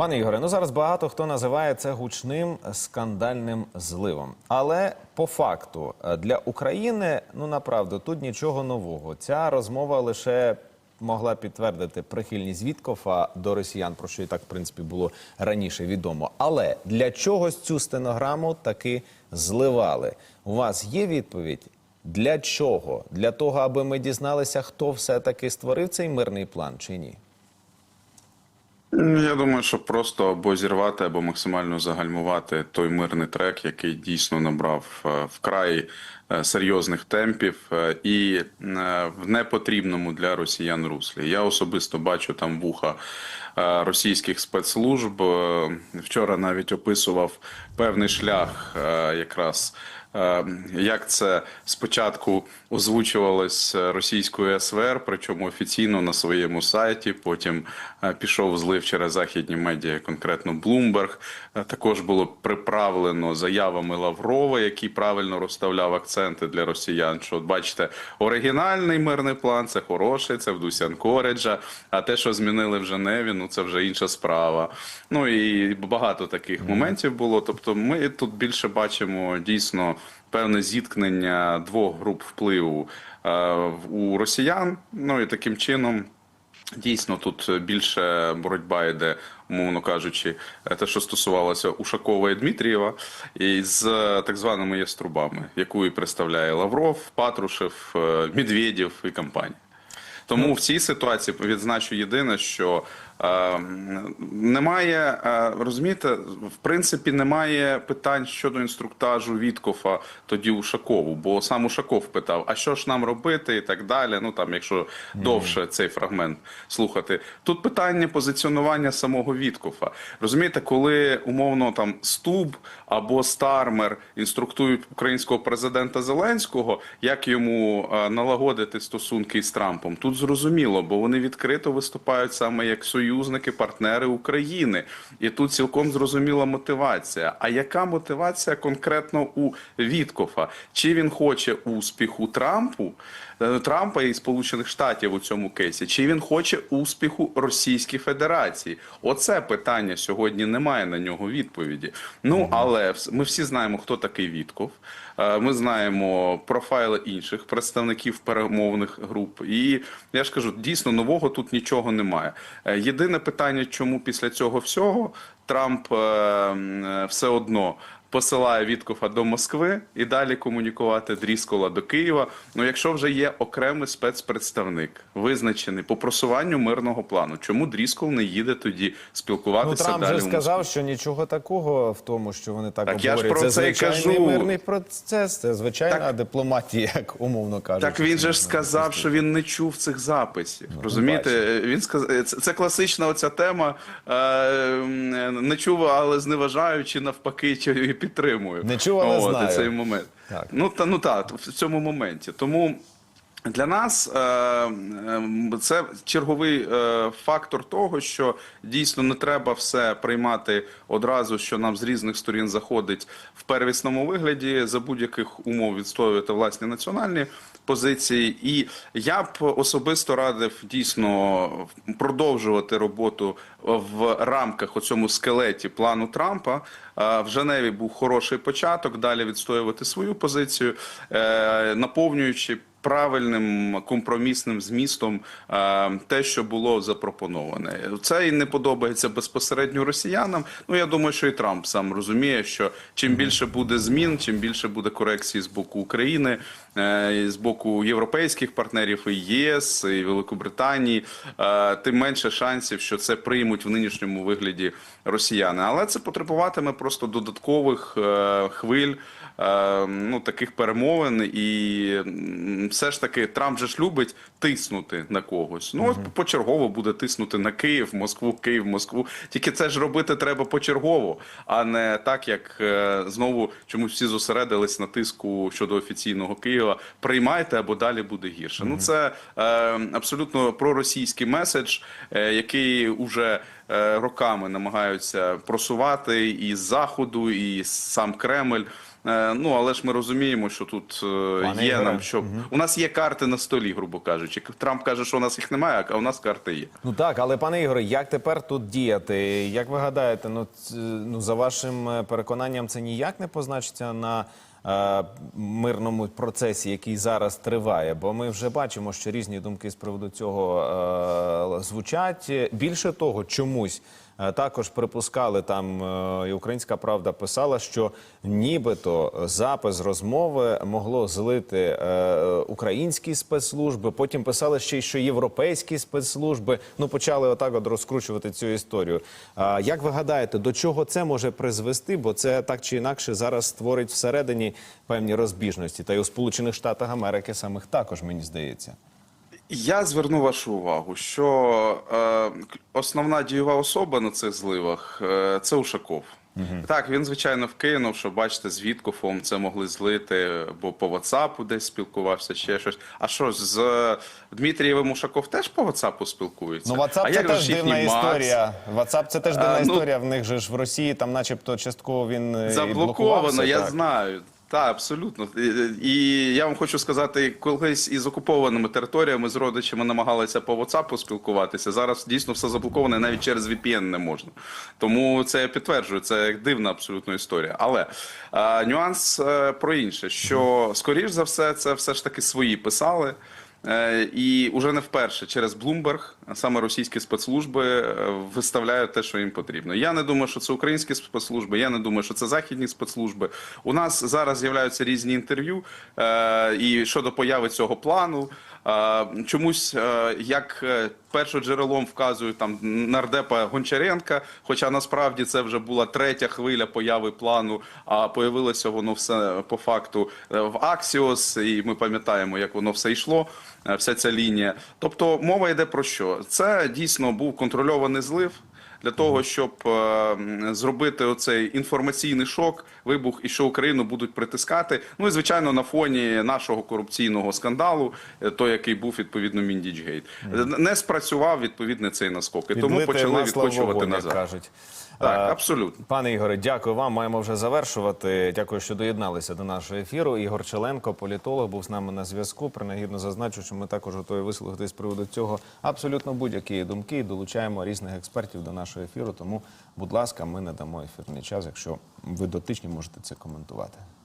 Пане Ігоре, ну зараз багато хто називає це гучним скандальним зливом. Але по факту е, для України, ну направду, тут нічого нового. Ця розмова лише могла підтвердити прихильність Віткофа до росіян, про що і так в принципі було раніше відомо. Але для чогось цю стенограму таки зливали. У вас є відповідь? Для чого? Для того, аби ми дізналися, хто все-таки створив цей мирний план чи ні? Я думаю, що просто або зірвати, або максимально загальмувати той мирний трек, який дійсно набрав е, вкрай серйозних темпів е, і е, в непотрібному для росіян руслі. Я особисто бачу там вуха е, російських спецслужб. Е, Вчора навіть описував певний шлях е, якраз. Е, Як це спочатку озвучувалось російською СВР, причому офіційно на своєму сайті. Потім е, пішов злив через західні медіа, конкретно Bloomberg. Е, Також було приправлено заявами Лаврова, який правильно розставляв акценти для росіян. Що от бачите, оригінальний мирний план це хороший, це в дусі Анкориджа. А те, що змінили в Женеві, ну це вже інша справа. Ну і багато таких моментів було. Тобто, ми тут більше бачимо дійсно певне зіткнення двох груп впливу е, у росіян. Ну і таким чином. Дійсно, тут більше боротьба йде, умовно кажучи, е, те, що стосувалося Ушакова і Дмитрієва, і з е, так званими яструбами, яку і представляє Лавров, Патрушев, е, Медведєв і компанія. Тому в цій ситуації відзначу єдине, що е, немає, е, розумієте, в принципі, немає питань щодо інструктажу Віткофа тоді Ушакову, бо сам Ушаков питав, а що ж нам робити і так далі. Ну там, якщо довше цей фрагмент слухати, тут питання позиціонування самого Віткофа. Розумієте, коли умовно там Стуб або Стармер інструктують українського президента Зеленського, як йому е, налагодити стосунки з Трампом, тут зрозуміло, бо вони відкрито виступають саме як союзники, партнери України, і тут цілком зрозуміла мотивація. А яка мотивація конкретно у Віткофа? Чи він хоче успіху Трампу? е, Трампа і Сполучених Штатів у цьому кейсі, чи він хоче успіху Російській Федерації? Оце питання сьогодні немає на нього відповіді. Ну але ми всі знаємо, хто такий Вітков. Е, Ми знаємо профайли інших представників перемовних груп. І я ж кажу, дійсно нового тут нічого немає. Е, Єдине питання, чому після цього всього Трамп е, е, все одно посилає Віткофа до Москви і далі комунікувати Дріскола до Києва. Ну, якщо вже є окремий спецпредставник, визначений по просуванню мирного плану, чому Дріскол не їде тоді Ну, спілкуватися Трамп далі? же в сказав, що нічого такого в тому, що вони так, Так я ж про це й звичайний кажу. мирний процес, це звичайна Так- дипломатія, як умовно кажуть. Так він же ж сказав, що він не чув цих записів. Розумієте, він сказав, це, це класична оця тема. Е, не чув, але зневажаю, чи навпаки, чи підтримую. Не чув, але От, знаю. Цей момент. Так. Ну та ну так, в цьому моменті. Тому. Для нас е, це черговий е, фактор того, що дійсно не треба все приймати одразу, що нам з різних сторін заходить в первісному вигляді за будь-яких умов відстоювати власні національні позиції. І я б особисто радив дійсно продовжувати роботу в рамках у цьому скелеті плану Трампа. Е, В Женеві був хороший початок, далі відстоювати свою позицію, наповнюючи правильним компромісним змістом те, що було запропоноване. Це і не подобається безпосередньо росіянам. Ну я думаю, що і Трамп сам розуміє, що чим більше буде змін, чим більше буде корекції з боку України, е, з боку європейських партнерів, і ЄС, і Великобританії, е, тим менше шансів, що це приймуть в нинішньому вигляді росіяни. Але це потребуватиме просто додаткових е, хвиль. Ну, таких перемовин, і все ж таки Трамп же ж любить тиснути на когось. Ну, от почергово буде тиснути на Київ, Москву, Київ, Москву. Тільки це ж робити треба почергово, а не так, як е, знову чомусь всі зосередились на тиску щодо офіційного Києва. Приймайте або далі буде гірше. Ну це е, абсолютно проросійський меседж, е, який уже е, роками намагаються просувати і з заходу, і сам Кремль. Е, Ну але ж ми розуміємо, що тут е, Пане є Ігоре, нам що у нас є карти на столі, грубо кажучи. Трамп каже, що у нас їх немає, а у нас карти є. Ну так, але пане Ігоре, як тепер тут діяти? Як ви гадаєте, ну, ну за вашим е, переконанням, це ніяк не позначиться на е, мирному процесі, який зараз триває? Бо ми вже бачимо, що різні думки з приводу цього е, звучать. Більше того, чомусь. Е, Також припускали там е, і Українська Правда писала, що нібито запис розмови могло злити е, українські спецслужби. Потім писали ще й, що європейські спецслужби ну почали отак от розкручувати цю історію. Як ви гадаєте, до чого це може призвести? Бо це так чи інакше зараз створить всередині певні розбіжності, та й у Сполучених Штатах Америки самих також мені здається. Я зверну вашу увагу, що е, основна дієва особа на цих зливах е, це Ушаков. Так, він звичайно вкинув, що бачите, з Віткофом це могли злити, бо по WhatsApp десь спілкувався, ще щось. А що з е, Дмитрієвим Ушаков теж по WhatsApp спілкується? Ну, а це як теж їхній дивна Макс? історія. WhatsApp це теж дивна А, ну, історія. В них же ж в Росії там, начебто, частково він е, і Заблоковано, блокувався, я так. знаю. Так, абсолютно. І, я вам хочу сказати, колись із окупованими територіями з родичами намагалися по WhatsApp спілкуватися. Зараз дійсно все заблоковане, навіть через VPN не можна. Тому це я підтверджую, це дивна абсолютно історія. Але а, нюанс е, про інше, що скоріш за все, це все ж таки свої писали. Е, І уже не вперше через Bloomberg саме російські спецслужби е, виставляють те, що їм потрібно. Я не думаю, що це українські спецслужби. Я не думаю, що це західні спецслужби. У нас зараз з'являються різні інтерв'ю е, і щодо появи цього плану. Е, Чомусь як е, першоджерелом вказують там нардепа Гончаренка, хоча насправді це вже була третя хвиля появи плану, а появилося воно все по факту в Аксіос, і ми пам'ятаємо, як воно все йшло, вся ця лінія. Тобто мова йде про що? Це дійсно був контрольований злив. Для того щоб е, зробити оцей інформаційний шок, вибух і що Україну будуть притискати. Ну і звичайно на фоні нашого корупційного скандалу, е, той, який був відповідно Міндічгейт, не спрацював відповідний цей наскок. І тому почали відкочувати назад. кажуть. Так, Е, абсолютно. Пане Ігоре, дякую вам. Маємо вже завершувати. Дякую, що доєдналися до нашого ефіру. Ігор Челенко, політолог, був з нами на зв'язку. Принагідно зазначу, що ми також готові вислухати з приводу цього абсолютно будь-які думки і долучаємо різних експертів до нашого ефіру. Тому, будь ласка, ми надамо ефірний час, якщо ви дотичні можете це коментувати.